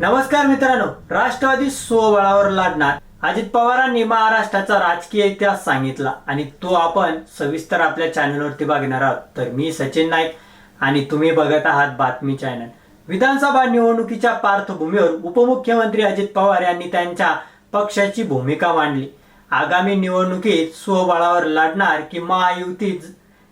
नमस्कार मित्रांनो राष्ट्रवादी स्वबळावर लढणार अजित पवारांनी महाराष्ट्राचा राजकीय इतिहास सांगितला आणि तो आपण सविस्तर आपल्या चॅनलवरती बघणार आहोत. तर मी सचिन नाईक आणि तुम्ही बघत आहात बातमी चॅनल. विधानसभा निवडणुकीच्या पार्श्वभूमीवर उपमुख्यमंत्री अजित पवार यांनी त्यांच्या पक्षाची भूमिका मांडली. आगामी निवडणुकीत स्वबळावर लढणार की महायुती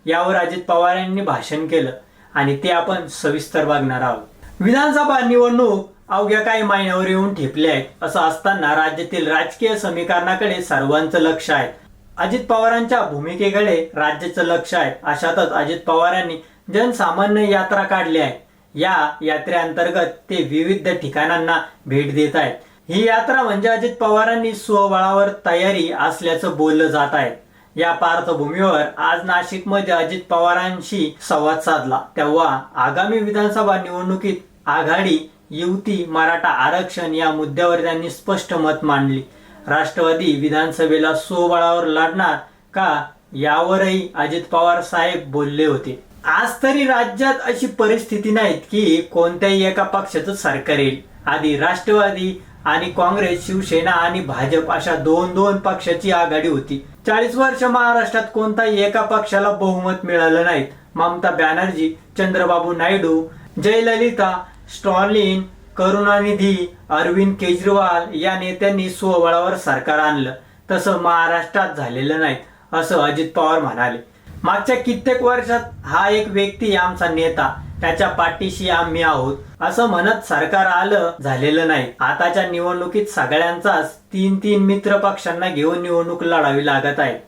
यावर अजित पवार यांनी भाषण केलं आणि ते आपण सविस्तर बघणार आहोत. विधानसभा निवडणूक अवघ्या काही महिन्यावर येऊन ठेपले आहेत. असं असताना राज्यातील राजकीय समीकरणाकडे सर्वांचं लक्ष आहे. अजित पवारांच्या भूमिकेकडे राज्याचं लक्ष आहे. अशातच अजित पवारांनी जनसामान्य यात्रा काढली आहे. या यात्रेअंतर्गत ते विविध ठिकाणांना भेट देत आहेत. ही यात्रा म्हणजे अजित पवारांनी स्वबळावर तयारी असल्याचं बोललं जात आहे. या पार्श्वभूमीवर आज नाशिकमध्ये अजित पवारांशी संवाद साधला. तेव्हा आगामी विधानसभा निवडणुकीत आघाडी युती मराठा आरक्षण या मुद्द्यावर त्यांनी स्पष्ट मत मांडली. राष्ट्रवादी विधानसभेला सोबळावर लढणार का यावरही अजित पवार साहेब बोलले होते. आज तरी राज्यात अशी परिस्थिती नाही की कोणत्याही एका पक्षाचं सरकार येईल. आधी राष्ट्रवादी आणि काँग्रेस शिवसेना आणि भाजप अशा दोन दोन पक्षाची आघाडी होती. चाळीस वर्ष महाराष्ट्रात कोणताही एका पक्षाला बहुमत मिळालं नाहीत. ममता बॅनर्जी चंद्रबाबू नायडू जयललिता स्टॉलिन करुणानिधी अरविंद केजरीवाल या नेत्यांनी स्वबळावर सरकार आणलं. तसं महाराष्ट्रात झालेलं नाही असं अजित पवार म्हणाले. मागच्या कित्येक वर्षात हा एक व्यक्ती आमचा नेता त्याच्या पाठीशी आम्ही आहोत असं म्हणत सरकार आलं झालेलं नाही. आताच्या निवडणुकीत सगळ्यांचाच तीन तीन मित्र पक्षांना घेऊन निवडणूक लढावी लागत आहे.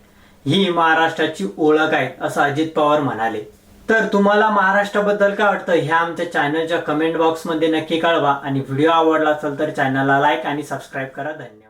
ही महाराष्ट्राची ओळख आहे असं अजित पवार म्हणाले. तर तुम्हाला महाराष्ट्राबद्दल काय वाटतं? ह्या आमच्या चॅनलच्या कमेंट बॉक्समध्ये नक्की कळवा. आणि व्हिडिओ आवडला असेल तर चॅनलला लाईक आणि सबस्क्राईब करा. धन्यवाद.